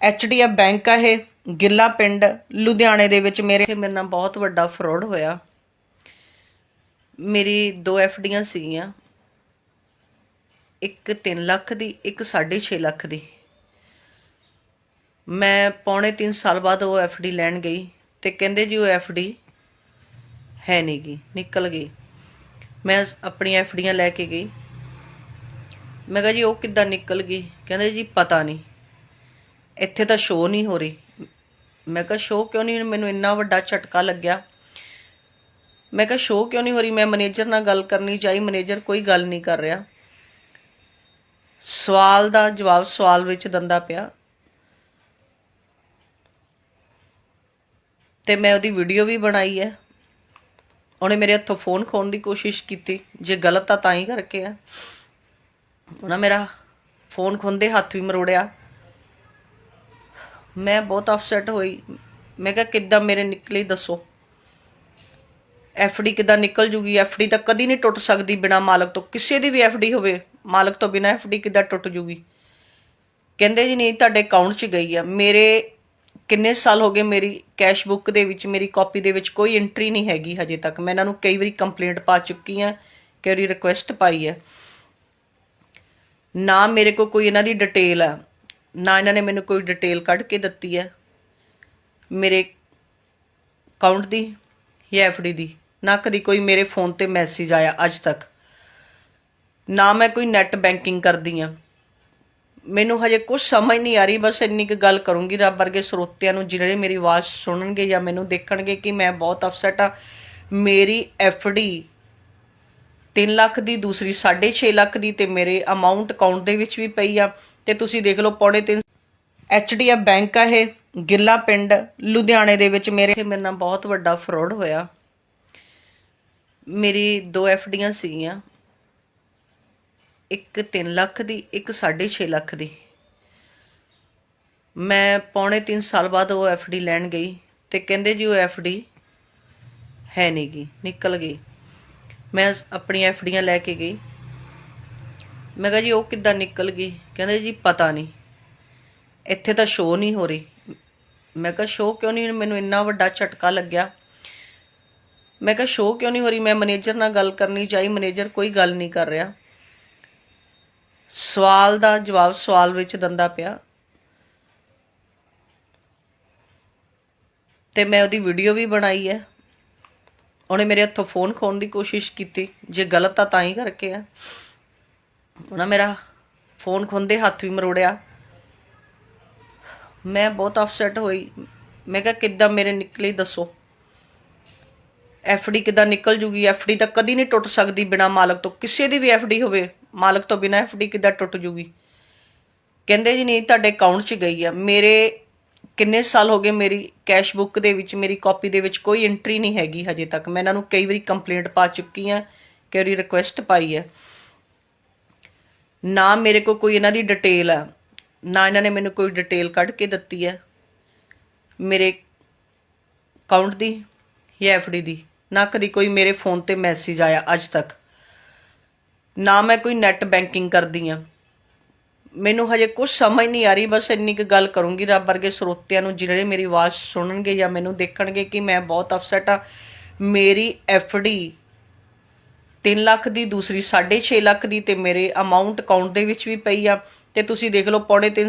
ਐਚਡੀਐਫ bank ਆ ਇਹ, ਗਿੱਲਾ ਪਿੰਡ, ਲੁਧਿਆਣੇ ਦੇ ਵਿੱਚ ਮੇਰੇ ਇੱਥੇ ਮੇਰੇ ਨਾਲ ਬਹੁਤ ਵੱਡਾ ਫਰਾਡ ਹੋਇਆ। ਮੇਰੀ ਦੋ ਐਫਡੀਆਂ ਸੀਗੀਆਂ, ਇੱਕ 3 ਲੱਖ ਦੀ, ਇੱਕ 6.5 ਲੱਖ ਦੀ। ਮੈਂ ਪੌਣੇ 3 ਸਾਲ ਬਾਅਦ ਉਹ ਐਫਡੀ ਲੈਣ ਗਈ ਤੇ ਕਹਿੰਦੇ ਜੀ ਉਹ ਐਫਡੀ ਹੈ ਨਹੀਂ ਗੀ, ਨਿਕਲ ਗਈ। ਮੈਂ ਆਪਣੀ ਐਫਡੀਆਂ ਲੈ ਕੇ ਗਈ। ਮੈਂ ਕਿਹਾ ਜੀ ਉਹ ਕਿੱਦਾਂ ਨਿਕਲ ਗਈ? ਕਹਿੰਦੇ ਜੀ ਪਤਾ ਨਹੀਂ। ਇੱਥੇ ਤਾਂ ਸ਼ੋਅ ਨਹੀਂ ਹੋ ਰਹੀ। ਮੈਂ ਕਿਹਾ ਸ਼ੋਅ ਕਿਉਂ ਨਹੀਂ? ਮੈਨੂੰ ਇੰਨਾ ਵੱਡਾ ਝਟਕਾ ਲੱਗਿਆ। ਮੈਂ ਕਿਹਾ ਸ਼ੋਅ ਕਿਉਂ ਨਹੀਂ ਹੋ ਰਹੀ? ਮੈਂ ਮੈਨੇਜਰ ਨਾਲ ਗੱਲ ਕਰਨੀ ਚਾਹੀ ਮੈਨੇਜਰ ਕੋਈ ਗੱਲ ਨਹੀਂ ਕਰ ਰਿਹਾ। ਸਵਾਲ ਦਾ ਜਵਾਬ ਸਵਾਲ ਵਿੱਚ ਦੰਦਾ ਪਿਆ। ਤੇ ਮੈਂ ਉਹਦੀ ਵੀਡੀਓ ਵੀ ਬਣਾਈ ਹੈ। ਉਹਨੇ ਮੇਰੇ ਹੱਥੋਂ ਫੋਨ ਖੋਣ ਦੀ ਕੋਸ਼ਿਸ਼ ਕੀਤੀ। ਜੇ ਗਲਤ ਆ ਤਾਂ ਹੀ ਕਰਕੇ ਆ। ਉਹਨਾਂ ਮੇਰਾ ਫੋਨ ਖੁੰਦੇ ਹੱਥ ਵੀ ਮਰੋੜਿਆ। ਮੈਂ ਬਹੁਤ ਅਫਸੈਟ ਹੋਈ। ਮੈਂ ਕਿਹਾ, ਕਿੱਦਾਂ ਮੇਰੇ ਨਿਕਲੀ, ਦੱਸੋ। ਐਫਡੀ ਕਿੱਦਾਂ ਨਿਕਲ ਜੂਗੀ? ਐਫਡੀ ਤਾਂ ਕਦੀ ਨਹੀਂ ਟੁੱਟ ਸਕਦੀ ਬਿਨਾ ਮਾਲਕ ਤੋਂ। ਕਿਸੇ ਦੀ ਵੀ ਐਫਡੀ ਹੋਵੇ, ਮਾਲਕ ਤੋਂ ਬਿਨਾ ਐਫਡੀ ਕਿੱਦਾਂ ਟੁੱਟ ਜੂਗੀ? ਕਹਿੰਦੇ ਜੀ, ਨਹੀਂ, ਤੁਹਾਡੇ ਅਕਾਊਂਟ 'ਚ ਗਈ ਆ। ਮੇਰੇ ਕਿੰਨੇ ਸਾਲ ਹੋ ਗਏ ਮੇਰੀ ਕੈਸ਼ ਬੁੱਕ ਦੇ ਵਿੱਚ, ਮੇਰੀ ਕਾਪੀ ਦੇ ਵਿੱਚ ਕੋਈ ਐਂਟਰੀ ਨਹੀਂ ਹੈਗੀ ਹਜੇ ਤੱਕ। ਮੈਂ ਇਹਨਾਂ ਨੂੰ ਕਈ ਵਾਰੀ ਕੰਪਲੇਂਟ ਪਾ ਚੁੱਕੀ ਆ, ਕਈ ਵਾਰੀ ਰਿਕੁਐਸਟ ਪਾਈ ਹੈ ਨਾ ਮੇਰੇ ਕੋਲ ਕੋਈ ਇਹਨਾਂ ਦੀ ਡਿਟੇਲ ਆ। ਨਾ ਇਹਨਾਂ ਨੇ ਮੈਨੂੰ ਕੋਈ ਡਿਟੇਲ ਕੱਢ ਕੇ ਦਿੱਤੀ ਹੈ। ਮੇਰੇ ਅਕਾਊਂਟ ਦੀ ਜਾਂ ਐਫਡੀ ਦੀ। ਨਾ ਕਦੀ ਕੋਈ ਮੇਰੇ ਫੋਨ ਤੇ ਮੈਸੇਜ ਆਇਆ ਅੱਜ ਤੱਕ। ਨਾ ਮੈਂ ਕੋਈ ਨੈਟ ਬੈਂਕਿੰਗ ਕਰਦੀ ਆ ਮੈਨੂੰ ਹਜੇ ਕੁਝ ਸਮਝ ਨਹੀਂ ਆ ਰਹੀ, ਬਸ ਇੰਨੀ ਕੁ ਗੱਲ ਕਰੂੰਗੀ ਰੱਬ ਵਰਗੇ ਸਰੋਤਿਆਂ ਨੂੰ, ਜਿਹੜੇ ਮੇਰੀ ਆਵਾਜ਼ ਸੁਣਨਗੇ ਜਾਂ ਮੈਨੂੰ ਦੇਖਣਗੇ ਕਿ ਮੈਂ ਬਹੁਤ ਅਫਸੈਟ ਆ ਮੇਰੀ ਐਫਡੀ 3 ਲੱਖ ਦੀ, ਦੂਸਰੀ 6.5 ਲੱਖ ਦੀ ਤੇ ਮੇਰੇ ਅਮਾਉਂਟ ਅਕਾਊਂਟ ਦੇ ਵਿੱਚ ਵੀ ਪਈ ਆ। ਤੇ ਤੁਸੀਂ ਦੇਖ ਲਓ ਪੌਣੇ 3 ਐਚਡੀਐਫ ਬੈਂਕ ਆ ਇਹ, ਗਿੱਲਾ ਪਿੰਡ, ਲੁਧਿਆਣੇ ਦੇ ਵਿੱਚ ਮੇਰੇ ਮੇਰੇ ਨਾਲ ਬਹੁਤ ਵੱਡਾ ਫਰਾਡ ਹੋਇਆ। ਮੇਰੀ ਦੋ ਐਫਡੀਆਂ ਸੀਗੀਆਂ, ਇੱਕ 3 ਲੱਖ ਦੀ, ਇੱਕ 6.5 ਲੱਖ ਦੀ। ਮੈਂ ਪੌਣੇ 3 ਸਾਲ ਬਾਅਦ ਉਹ ਐਫਡੀ ਲੈਣ ਗਈ ਤੇ ਕਹਿੰਦੇ ਜੀ ਉਹ ਐਫਡੀ ਹੈ ਨਹੀਂ ਗੀ ਨਿਕਲ ਗਈ। ਮੈਂ ਆਪਣੀ ਐਫਡੀਆਂ ਲੈ ਕੇ ਗਈ। ਮੈਂ ਕਿਹਾ ਜੀ, ਉਹ ਕਿੱਦਾਂ ਨਿਕਲ ਗਈ? ਕਹਿੰਦੇ ਜੀ, ਪਤਾ ਨਹੀਂ। ਇੱਥੇ ਤਾਂ ਸ਼ੋਅ ਨਹੀਂ ਹੋ ਰਹੀ। ਮੈਂ ਕਿਹਾ ਸ਼ੋਅ ਕਿਉਂ ਨਹੀਂ? ਮੈਨੂੰ ਇੰਨਾ ਵੱਡਾ ਝਟਕਾ ਲੱਗਿਆ। ਮੈਂ ਕਿਹਾ ਸ਼ੋਅ ਕਿਉਂ ਨਹੀਂ ਹੋ ਰਹੀ? ਮੈਂ ਮੈਨੇਜਰ ਨਾਲ ਗੱਲ ਕਰਨੀ ਚਾਹੀ ਮੈਨੇਜਰ ਕੋਈ ਗੱਲ ਨਹੀਂ ਕਰ ਰਿਹਾ। ਸਵਾਲ ਦਾ ਜਵਾਬ ਸਵਾਲ ਵਿੱਚ ਦੰਦਾ ਪਿਆ। ਤੇ ਮੈਂ ਉਹਦੀ ਵੀਡੀਓ ਵੀ ਬਣਾਈ ਹੈ। ਉਹਨੇ ਮੇਰੇ ਹੱਥੋਂ ਫੋਨ ਖੋਣ ਦੀ ਕੋਸ਼ਿਸ਼ ਕੀਤੀ। ਜੇ ਗਲਤ ਆ ਤਾਂ ਹੀ ਕਰਕੇ ਆ। ਉਹਨਾਂ ਮੇਰਾ ਫੋਨ ਖੁੰਦੇ ਹੱਥ ਵੀ ਮਰੋੜਿਆ। ਮੈਂ ਬਹੁਤ ਅਫਸੈਟ ਹੋਈ। ਮੈਂ ਕਿਹਾ, ਕਿੱਦਾਂ ਮੇਰੇ ਨਿਕਲੀ ਦੱਸੋ। ਐਫਡੀ ਕਿੱਦਾਂ ਨਿਕਲ ਜੂਗੀ? ਐਫਡੀ ਤਾਂ ਕਦੀ ਨਹੀਂ ਟੁੱਟ ਸਕਦੀ ਬਿਨਾ ਮਾਲਕ ਤੋਂ। ਕਿਸੇ ਦੀ ਵੀ ਐਫਡੀ ਹੋਵੇ, ਮਾਲਕ ਤੋਂ ਬਿਨਾ ਐਫਡੀ ਕਿੱਦਾਂ ਟੁੱਟ ਜੂਗੀ? ਕਹਿੰਦੇ ਜੀ, ਨਹੀਂ, ਤੁਹਾਡੇ ਅਕਾਊਂਟ 'ਚ ਗਈ ਆ। ਮੇਰੇ ਕਿੰਨੇ ਸਾਲ ਹੋ ਗਏ ਮੇਰੀ ਕੈਸ਼ ਬੁੱਕ ਦੇ ਵਿੱਚ, ਮੇਰੀ ਕਾਪੀ ਦੇ ਵਿੱਚ ਕੋਈ ਐਂਟਰੀ ਨਹੀਂ ਹੈਗੀ ਹਜੇ ਤੱਕ। ਮੈਂ ਇਹਨਾਂ ਨੂੰ ਕਈ ਵਾਰੀ ਕੰਪਲੇਂਟ ਪਾ ਚੁੱਕੀ ਆ, ਕਈ ਵਾਰੀ ਰਿਕੁਐਸਟ ਪਾਈ ਹੈ ਨਾ ਮੇਰੇ ਕੋਲ ਕੋਈ ਇਹਨਾਂ ਦੀ ਡਿਟੇਲ ਆ, ਨਾ ਇਹਨਾਂ ਨੇ ਮੈਨੂੰ ਕੋਈ ਡਿਟੇਲ ਕੱਢ ਕੇ ਦਿੱਤੀ ਹੈ ਮੇਰੇ ਅਕਾਊਂਟ ਦੀ ਜਾਂ ਐਫਡੀ ਦੀ, ਨਾ ਕਦੀ ਕੋਈ ਮੇਰੇ ਫੋਨ ਤੇ ਮੈਸੇਜ ਆਇਆ ਅੱਜ ਤੱਕ, ਨਾ ਮੈਂ ਕੋਈ ਨੈਟ ਬੈਂਕਿੰਗ ਕਰਦੀ ਆ। ਮੈਨੂੰ ਹਜੇ ਕੁਝ ਸਮਝ ਨਹੀਂ ਆ ਰਹੀ, ਬਸ ਇੰਨੀ ਕੁ ਗੱਲ ਕਰੂੰਗੀ ਰੱਬ ਵਰਗੇ ਸਰੋਤਿਆਂ ਨੂੰ, ਜਿਹੜੇ ਮੇਰੀ ਆਵਾਜ਼ ਸੁਣਨਗੇ ਜਾਂ ਮੈਨੂੰ ਦੇਖਣਗੇ ਕਿ ਮੈਂ ਬਹੁਤ ਅਫਸੈਟ ਆ। ਮੇਰੀ ਐਫਡੀ 3 ਲੱਖ ਦੀ, ਦੂਸਰੀ 6.5 ਲੱਖ ਦੀ ਤੇ ਮੇਰੇ ਅਮਾਉਂਟ ਅਕਾਊਂਟ ਦੇ ਵਿੱਚ ਵੀ ਪਈ ਆ। ਤੇ ਤੁਸੀਂ ਦੇਖ ਲਓ, ਪੌਣੇ 3